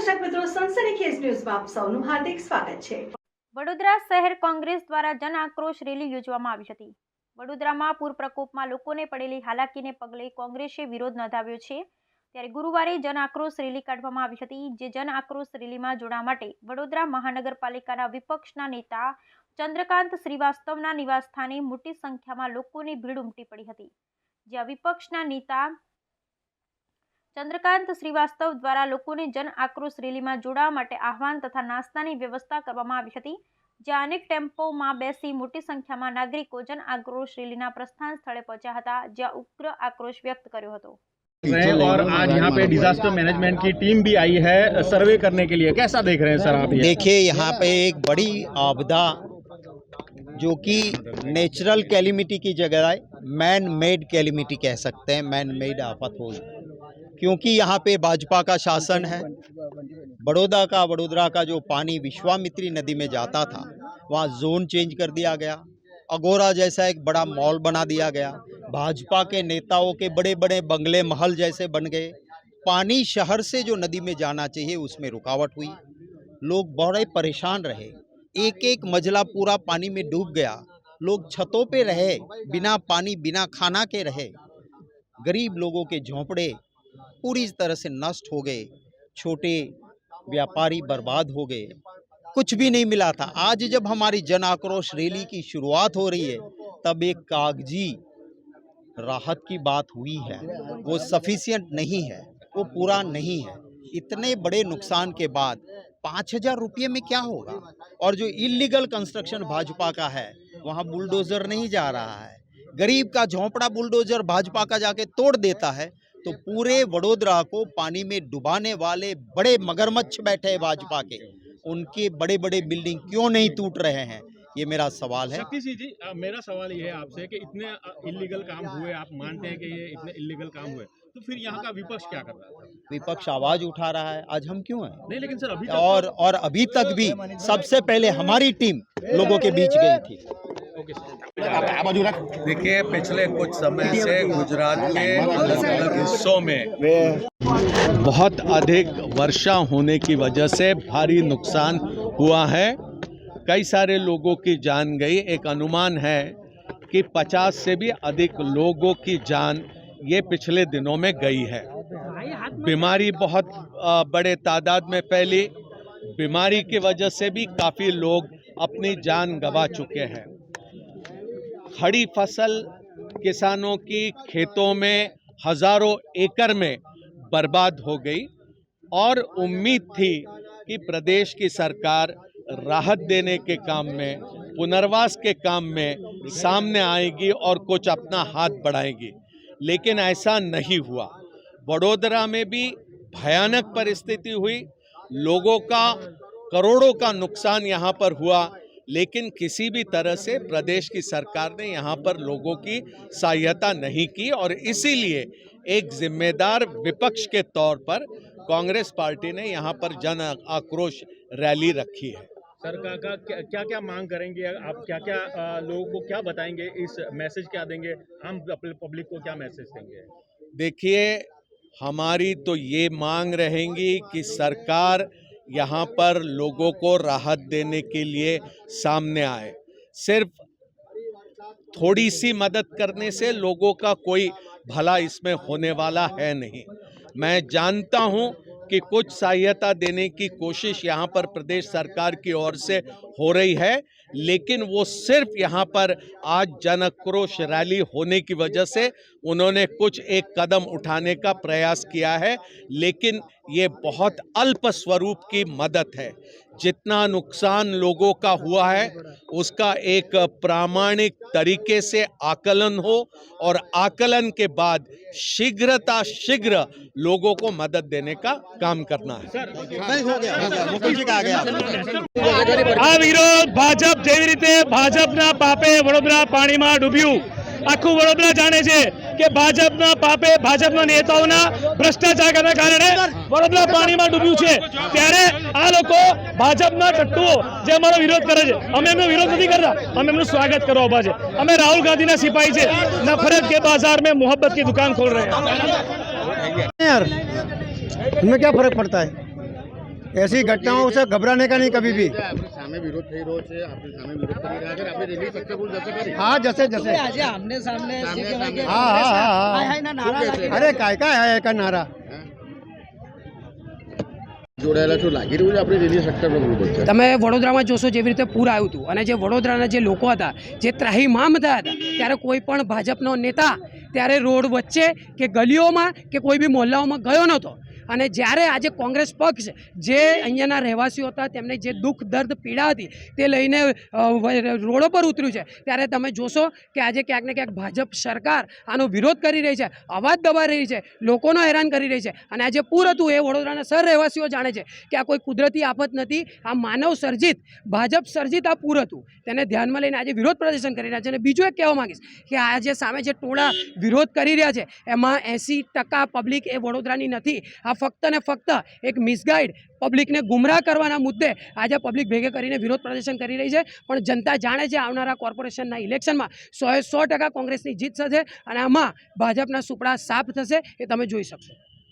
દર્શક મિત્રો સનસનીખેજ ન્યૂઝમાં આપ સૌનું હાર્દિક સ્વાગત છે. વડોદરા શહેર કોંગ્રેસ દ્વારા જન આક્રોશ રેલી યોજવામાં આવી હતી. વડોદરામાં પૂર પ્રકોપમાં લોકોને પડેલી હાલાકીને પગલે કોંગ્રેસે વિરોધ નોંધાવ્યો છે. ત્યારે ગુરુવારે જન આક્રોશ રેલી કાઢવામાં આવી હતી, જે જન આક્રોશ રેલીમાં જોડાવા માટે વડોદરા મહાનગરપાલિકાના વિપક્ષના નેતા ચંદ્રકાંત શ્રીવાસ્તવના નિવાસસ્થાને મોટી સંખ્યામાં લોકોની ભીડ ઉમટી પડી હતી. જ્યાં વિપક્ષના નેતા ચંદ્રકાંત શ્રીવાસ્તવ દ્વારા લોકોને જન આક્રોશ રેલીમાં જોડાવા માટે આહવાન તથા નાસ્તાની વ્યવસ્થા કરવામાં આવી હતી જ્યાં અનેક ટેમ્પોમાં બેસી મોટી સંખ્યામાં નાગરિકો જન આક્રોશ રેલીના પ્રસ્થાન સ્થળે પહોંચ્યા હતા જ્યાં ઉગ્ર આક્રોશ વ્યક્ત કર્યો હતો रहे हैं और आज यहाँ पे डिजास्टर मैनेजमेंट की टीम भी आई है सर्वे करने के लिए कैसा देख रहे हैं सर आप ये देखिए यहाँ पे एक बड़ी आपदा जो कि नेचुरल कैलिमिटी की जगह मैन मेड कैलिमिटी कह सकते हैं मैन मेड आफत हुई क्योंकि यहाँ पे भाजपा का शासन है। बड़ौदा का वडोदरा का जो पानी विश्वामित्री नदी में जाता था, वहाँ जोन चेंज कर दिया गया। अगोरा जैसा एक बड़ा मॉल बना दिया गया। भाजपा के नेताओं के बड़े बड़े बंगले महल जैसे बन गए। पानी शहर से जो नदी में जाना चाहिए, उसमें रुकावट हुई। लोग बड़े परेशान रहे। एक एक मजला पूरा पानी में डूब गया। लोग छतों पे रहे, बिना पानी, बिना खाना के रहे। गरीब लोगों के झोंपड़े पूरी तरह से नष्ट हो गए, छोटे व्यापारी बर्बाद हो गए। कुछ भी नहीं मिला था। आज जब हमारी जन आक्रोश रैली की शुरुआत हो रही है, तब एक कागज़ी राहत की बात हुई है। वो सफिशियंट नहीं है, वो पूरा नहीं है। इतने बड़े नुकसान के बाद पाँच हज़ार रुपये में क्या होगा? और जो इलीगल कंस्ट्रक्शन भाजपा का है, वहाँ बुलडोजर नहीं जा रहा है। गरीब का झोंपड़ा बुलडोजर भाजपा का जाके तोड़ देता है। तो पूरे वडोदरा को पानी में डुबाने वाले बड़े मगरमच्छ बैठे हैं भाजपा के। उनके बड़े बड़े बिल्डिंग क्यों नहीं टूट रहे हैं? ये मेरा सवाल है। शक्ति जी मेरा सवाल ये है आपसे कि इतने इलीगल काम हुए आप मानते हैं कि ये इतने इलीगल काम हुए तो फिर यहाँ का विपक्ष क्या कर रहा था विपक्ष आवाज़ उठा रहा है। आज हम क्यों हैं? नहीं लेकिन सर अभी और और अभी तक भी सबसे पहले हमारी टीम लोगों के बीच गई थी। देखिए पिछले कुछ समय से गुजरात के अलग अलग हिस्सों में बहुत अधिक वर्षा होने की वजह से भारी नुकसान हुआ है। कई सारे लोगों की जान गई। एक अनुमान है कि 50 से भी अधिक लोगों की जान ये पिछले दिनों में गई है। बीमारी बहुत बड़े तादाद में फैली। बीमारी की वजह से भी काफ़ी लोग अपनी जान गंवा चुके हैं। खड़ी फ़सल किसानों की खेतों में हज़ारों एकड़ में बर्बाद हो गई और उम्मीद थी कि प्रदेश की सरकार राहत देने के काम में, पुनर्वास के काम में सामने आएगी और कुछ अपना हाथ बढ़ाएगी। लेकिन ऐसा नहीं हुआ। वडोदरा में भी भयानक परिस्थिति हुई। लोगों का, करोड़ों का नुकसान यहाँ पर हुआ। लेकिन किसी भी तरह से प्रदेश की सरकार ने यहाँ पर लोगों की सहायता नहीं की और इसीलिए एक जिम्मेदार विपक्ष के तौर पर कांग्रेस पार्टी ने यहाँ पर जन आक्रोश रैली रखी है। सरकार का क्या क्या मांग करेंगे? आप क्या क्या लोगों को क्या बताएँगे? इस मैसेज क्या देंगे? हम पब्लिक को क्या मैसेज देंगे? देखिए हमारी तो ये मांग रहेंगी कि सरकार यहाँ पर लोगों को राहत देने के लिए सामने आए। सिर्फ़ थोड़ी सी मदद करने से लोगों का कोई भला इसमें होने वाला है नहीं। मैं जानता हूँ कि कुछ सहायता देने की कोशिश यहाँ पर प्रदेश सरकार की ओर से हो रही है, लेकिन वो सिर्फ़ यहाँ पर आज जन आक्रोश रैली होने की वजह से उन्होंने कुछ एक कदम उठाने का प्रयास किया है, लेकिन ये बहुत अल्प स्वरूप की मदद है जितना नुकसान लोगों का हुआ है उसका एक प्रामाणिक तरीके से आकलन हो और आकलन के बाद शीघ्रता शीघ्र लोगों को मदद देने का काम करना है नहीं हो गया हो गया मुकुल जी का आ गया આ વિરોધ ભાજપ જેવી રીતે ભાજપના પાપે વડોદરા પાણીમાં ડૂબ્યું આખું વડોદરા જાણે છે કે ભાજપના પાપે ભાજપના નેતાઓના ભ્રષ્ટાચારના કારણે વડોદરા પાણીમાં ડૂબ્યું છે. ત્યારે આ લોકો ભાજપના ટટ્ટુઓ જે અમારો વિરોધ કરે છે, અમે એમનો વિરોધ નથી કરતા. અમે એમનું સ્વાગત કરવા ઊભા છે. અમે રાહુલ ગાંધીના સિપાહી છે. નફરત કે બાજાર મેં મોહબ્બત કી દુકાન ખોલ રહે યાર ક્યાં ફરક પડતા? હૈ ऐसी घटनाओं से घबराने का नहीं कभी भी આપણી સામે વિરોધ થઈ રહ્યો છે આપણી સામે વિરોધ કરી રહ્યા છે આપણે રેલી સક્સેસફુલ જશે ખરી हाँ जैसे जैसे સામને સામે हाँ हाँ हाँ हाँ શું કહેશે? अरे काय काय है का नारा જોડાયેલા છો લાગી રહ્યું છે આપણી રેલી સક્સેસફુલ બનશે તમે વડોદરામાં જોશો જેવી રીતે પૂર આવ્યું હતું અને જે વડોદરાના જે લોકો હતા જે ત્રાહીમામ થયા હતા ત્યારે કોઈ પણ ભાજપનો નેતા ત્યારે રોડ વચ્ચે કે ગલીઓમાં કે કોઈ બી મોહલ્લાઓમાં ગયો નહોતો અને જ્યારે આજે કોંગ્રેસ પક્ષ જે અહીંયાના રહેવાસીઓ હતા, તેમને જે દુઃખ, દર્દ, પીડા હતી, તે લઈને રોડો પર ઉતર્યું છે, ત્યારે તમે જોશો કે આજે ક્યાંક ને ક્યાંક ભાજપ સરકાર આનો વિરોધ કરી રહી છે, અવાજ દબાઈ રહી છે, લોકોનો હેરાન કરી રહી છે અને આજે પૂર હતું એ વડોદરાના સર રહેવાસીઓ જાણે છે કે આ કોઈ કુદરતી આફત નથી, આ માનવ સર્જિત, ભાજપ સર્જિત આ પૂર હતું, તેને ધ્યાનમાં લઈને આજે વિરોધ પ્રદર્શન કરી રહ્યા છે અને બીજું એક કહેવા માંગીશ કે આ જે સામે જે ટોળા વિરોધ કરી રહ્યા છે, એમાં એંસી પબ્લિક એ વડોદરાની નથી, આ ફક્ત ને ફક્ત એક મિસગાઈડ પબ્લિકને ગુમરાહ કરવાના મુદ્દે આજે પબ્લિક ભેગે કરીને વિરોધ પ્રદર્શન કરી રહી છે. પણ જનતા જાણે છે આવનારા કોર્પોરેશનના ઇલેક્શનમાં સોએ સો ટકા કોંગ્રેસની જીત થશે અને આમાં ભાજપના સુપડા સાફ થશે એ તમે જોઈ શકશો.